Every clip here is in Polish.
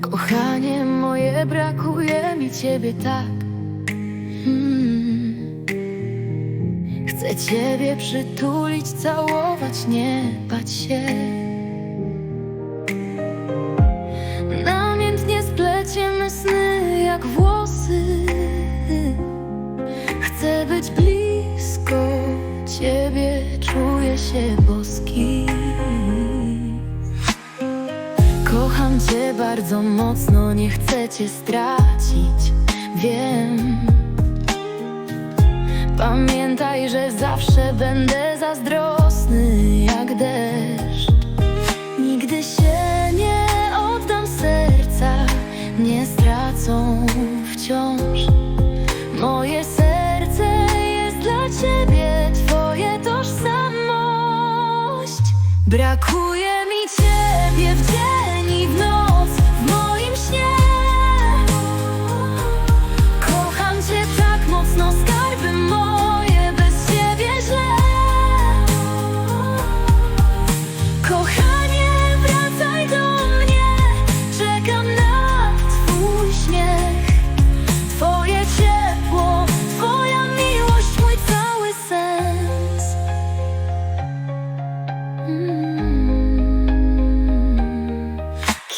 Kochanie moje, brakuje mi ciebie tak. Mm. Chcę ciebie przytulić, całować, nie bać się. Namiętnie spleciemy sny jak włosy. Chcę być blisko ciebie, czuję się boski. Kocham cię bardzo mocno, nie chcę cię stracić. Wiem. Pamiętaj, że zawsze będę zazdrosny jak deszcz. Nigdy się nie oddam serca, nie stracą wciąż. Moje serce jest dla ciebie, twoje tożsamość. Brakuje mi ciebie w dzień i w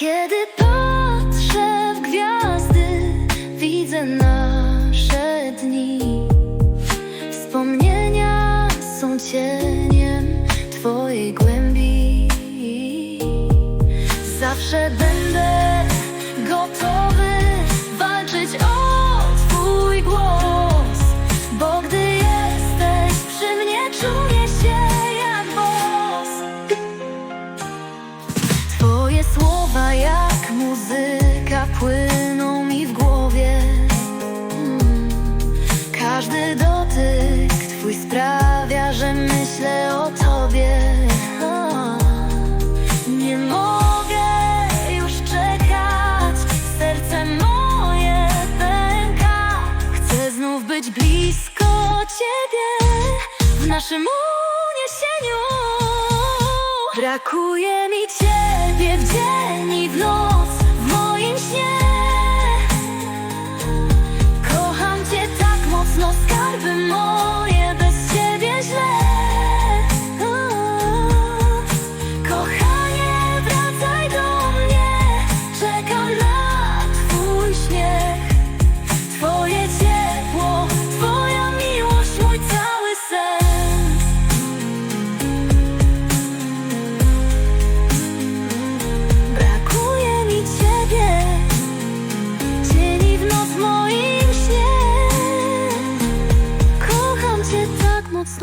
Kiedy patrzę w gwiazdy, widzę nasze dni. Wspomnienia są cieniem Twojej głębi. Zawsze będę płyną mi w głowie. Mm. Każdy dotyk twój sprawia, że myślę o tobie. Nie mogę już czekać, serce moje pęka. Chcę znów być blisko ciebie w naszym uniesieniu. Brakuje mi ciebie w dzień i w noc,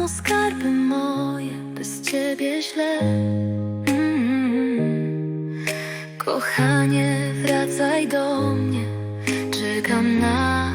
skarby moje Bez ciebie źle Mm. Kochanie, wracaj do mnie Czekam na